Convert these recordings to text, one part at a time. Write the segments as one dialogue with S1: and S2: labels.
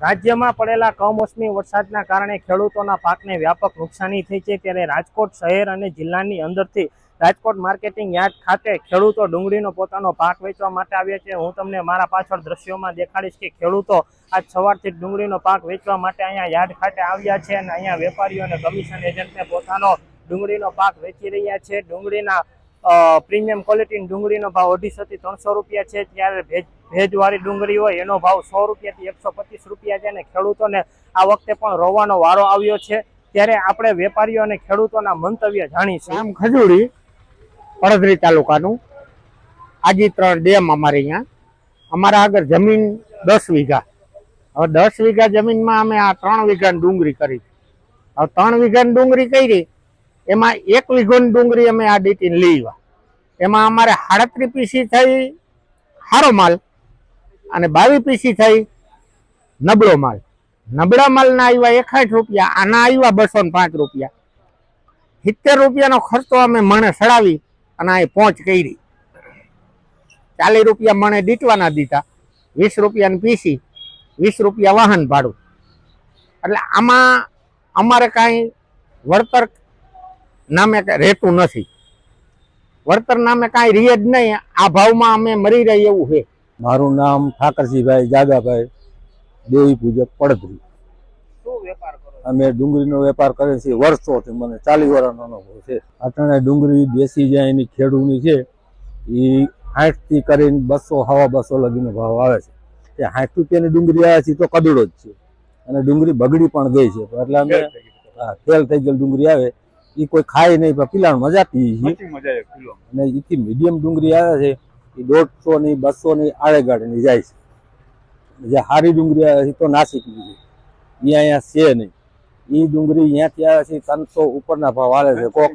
S1: રાજ્યમાં પડેલા કમોસમી વરસાદના કારણે ખેડૂતોના પાકને વ્યાપક નુકસાની થઈ છે ત્યારે રાજકોટ શહેર અને જિલ્લાની અંદરથી રાજકોટ માર્કેટિંગ યાર્ડ ખાતે ખેડૂતો ડુંગળીનો પોતાનો પાક વેચવા માટે આવ્યા છે. હું તમને મારા પાછળ દ્રશ્યોમાં દેખાડીશ કે ખેડૂતો આજ સવારથી ડુંગળીનો પાક વેચવા માટે અહીંયા યાર્ડ ખાતે આવ્યા છે અને અહીંયા વેપારીઓ અને કમિશન એજન્ટને પોતાનો ડુંગળીનો પાક વેચી રહ્યા છે. ડુંગળીના પ્રીમિયમ ક્વોલિટીની ડુંગળીનો ભાવ અઢીસોથી ત્રણસો રૂપિયા છે. ત્યારે ભેજ, ભેજવાળી ડુંગળી હોય, એનો ભાવ સો રૂપિયાથી એકસો પચીસ રૂપિયા છે અને ખેડૂતોને આ વખતે પણ રોવાનો વારો આવ્યો છે. ત્યારે આપણે વેપારીઓ અને ખેડૂતોના મંતવ્ય જાણીશું.
S2: આમ ખજૂરી પડદરી તાલુકાનું. આજીત્રણ ડેમ અમારે અહીંયા. અમારા આગળ જમીન દસ વીઘા. હવે દસ વીઘા જમીનમાં અમે આ ત્રણ વીઘાની ડુંગળી કરી. હવે ત્રણ વીઘાની ડુંગળી કરી એમાં એક વીઘોની ડુંગળી અમે આ ડીટી લીવા એમાં અમારે સાડત્રીસ પીસી થઈ સારો માલ અને બાવીસ પીસી થઈ નબળો માલ. નબળા માલના આવ્યા એકાઠ રૂપિયા, આના આવ્યા બસો ને પાંચ રૂપિયા. સિત્તેર રૂપિયાનો ખર્ચો અમે મણે સડાવી અને અહીં પહોંચ કરી. ચાલીસ રૂપિયા મણે દીટવાના દીધા. વીસ રૂપિયાની પીસી, વીસ રૂપિયા વાહન ભાડું. એટલે આમાં અમારે કાંઈ વળતર નામે રહેતું નથી. વળતર નામે કાંઈ રીએ જ નહીં. આ ભાવમાં અમે મરી રહી એવું છે.
S3: મારું નામ ઠાકરસિંહભાઈ જાગાભાઈ દેવી પૂજક પડદરી
S1: શું વેપાર કરો છો?
S3: અમે ડુંગળીનો વેપાર કરીએ છીએ વર્ષોથી મને ચાલીસ વર્ષનો અનુભવ છે. અત્યારે ડુંગળી દેશી જે એની ખેડૂની છે એ સાઠથી કરીને બસો હવા બસો લગીનો ભાવ આવે છે. એ સાઠ રૂપિયાની ડુંગળી આવે છે તો કદડો જ છે. અને ડુંગળી બગડી પણ ગઈ છે. એટલે અમે હા, ફેલ થઈ ગયેલ ડુંગળી આવે. એ કોઈ ખાય નહીં પણ પિલાણમાં જાતી છે અને એથી મીડિયમ ડુંગળી આવે છે એ દોઢસો ની બસો ની આડેગાડીની જાય છે. જે સારી ડુંગળી આવે છે તો નાસિકની છે. એ અહીંયા છે નહીં. એ ડુંગળી અહીંયાથી આવે છે ત્રણસો ઉપરના ભાવ આવે છે. કોક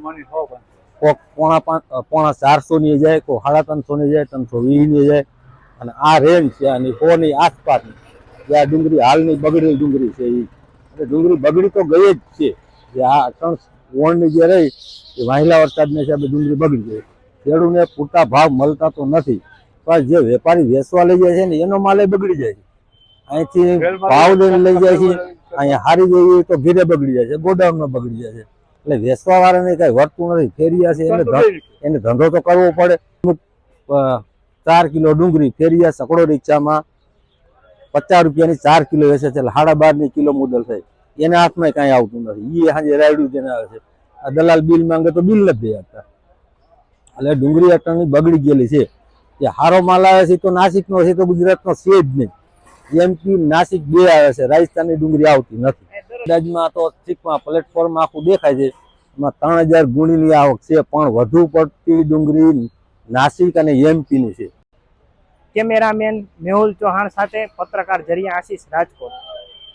S3: કોક પોણા પાંચ પોણા ચારસો ની જાય કોઈ સાડા ત્રણસો ની જાય ત્રણસો વીસની જાય. અને આ રેન્જ છે અને સો ની આસપાસની. જે આ ડુંગળી હાલની બગડેલી ડુંગળી છે એ એટલે ડુંગળી બગડી તો ગઈ જ છે. જે આ ત્રણ વણની જે રહી એ વાહિલા વરસાદને હિસાબે ડુંગળી બગડી ગઈ. ખેડૂતને પૂરતા ભાવ મળતા તો નથી પણ જે વેપારી વેચવા લઈ જાય છે ને એનો માલ બગડી જાય છે. અહીંથી ભાવ લઈને લઈ જાય છે અહીંયા હારી જઈએ તો ઘીરે બગડી જાય છે ગોડાઉનમાં બગડી જાય છે. એટલે વેચવા વાળાને કઈ વર્તું નથી ફેરિયા છે એને એને ધંધો તો કરવો પડે. ચાર કિલો ડુંગળી ફેરિયા સકડો રિક્ષામાં પચાસ રૂપિયાની ચાર કિલો વેચે છે એટલે સાડા બારની કિલો મુદલ થાય એના હાથમાં કાંઈ આવતું નથી. એ સાંજે રાયડું જેને આવે છે. આ દલાલ બિલ માંગે તો બિલ નથી આપતા. એટલે ડુંગળી અટણની બગડી ગયેલી છે. કે હારો માલ આવે છે તો નાસિકનો છે તો ગુજરાતનો છે જ નહીં. એમપી નાસિક બે આવે છે, રાજસ્થાનની ડુંગળી આવતી નથી. અંદાજમાં તો ચીકમાં પ્લેટફોર્મ આખું દેખાય છે. એમાં ત્રણ હજાર ગુણીની આવક છે, પણ વધુ પડતી ડુંગળી નાસિક અને એમપીની છે.
S1: કેમેરામેન મેહુલ ચૌહાણ સાથે પત્રકાર જરિયા આશીષ રાજકોટ.